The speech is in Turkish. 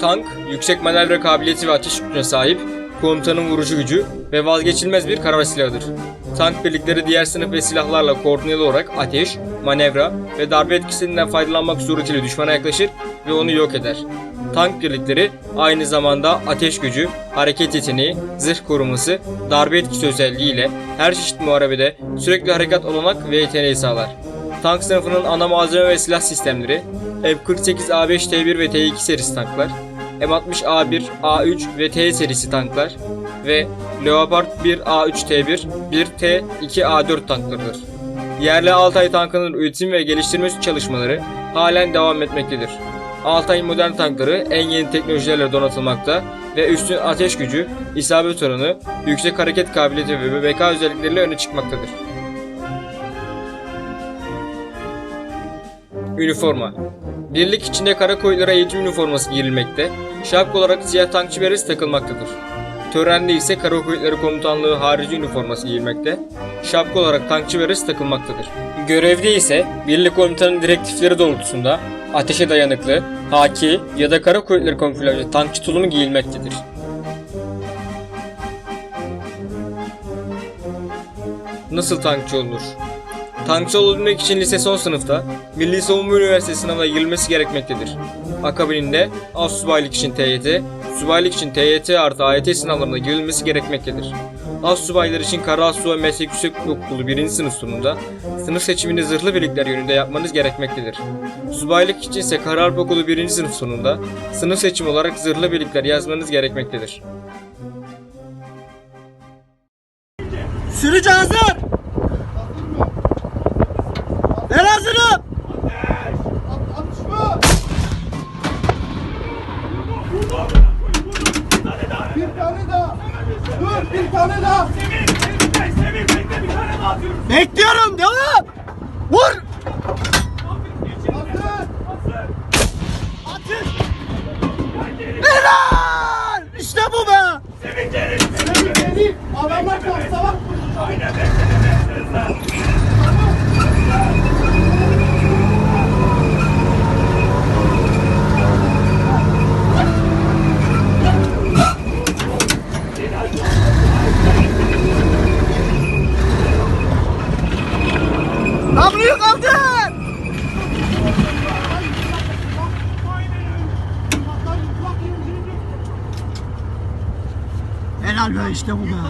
Tank, yüksek manevra kabiliyeti ve ateş gücüne sahip, komutanın vurucu gücü ve vazgeçilmez bir karar silahıdır. Tank birlikleri diğer sınıf ve silahlarla koordineli olarak ateş, manevra ve darbe etkisinden faydalanmak suretiyle düşmana yaklaşır ve onu yok eder. Tank birlikleri aynı zamanda ateş gücü, hareket yeteneği, zırh koruması, darbe etkisi özelliğiyle her çeşit muharebede sürekli harekat olanak ve yeteneği sağlar. Tank sınıfının ana malzeme ve silah sistemleri M48A5T1 ve T2 serisi tanklar, M60A1, A3 ve T serisi tanklar ve Leopard 1 A3T1, 1T, 2A4 tanklarıdır. Yerli Altay tankının üretim ve geliştirme çalışmaları halen devam etmektedir. Altay modern tankları en yeni teknolojilerle donatılmakta ve üstün ateş gücü, isabet oranı, yüksek hareket kabiliyeti ve BBK özellikleriyle öne çıkmaktadır. Üniforma Birlik içinde kara kuvvetleri eğitim üniforması giyilmekte, şapka olarak siyah tankçı beresi takılmaktadır. Törende ise kara kuvvetleri komutanlığı harici üniforması giyilmekte, şapka olarak tankçı beresi takılmaktadır. Görevde ise birlik komutanın direktifleri doğrultusunda ateşe dayanıklı, haki ya da kara kuvvetleri kamuflajlı tankçı tulumu giyilmektedir. Nasıl tankçı olunur? Tankçı olabilmek için lise son sınıfta Milli Savunma Üniversitesi sınavına girilmesi gerekmektedir. Akabininde Astsubaylık için TYT, Subaylık için TYT artı AYT sınavlarına girilmesi gerekmektedir. Astsubaylar için Kara Astsubay Meslek Yüksek Okulu 1. sınıf sonunda sınıf seçimini zırhlı birlikler yönünde yapmanız gerekmektedir. Subaylık için ise Kara Harp Okulu 1. sınıf sonunda sınıf seçimi olarak zırhlı birlikler yazmanız gerekmektedir. Sürücü hazır. Bir tane daha. Dur bir tane daha. Bekliyorum devam. Vur. Caralho, velho, é um lugar.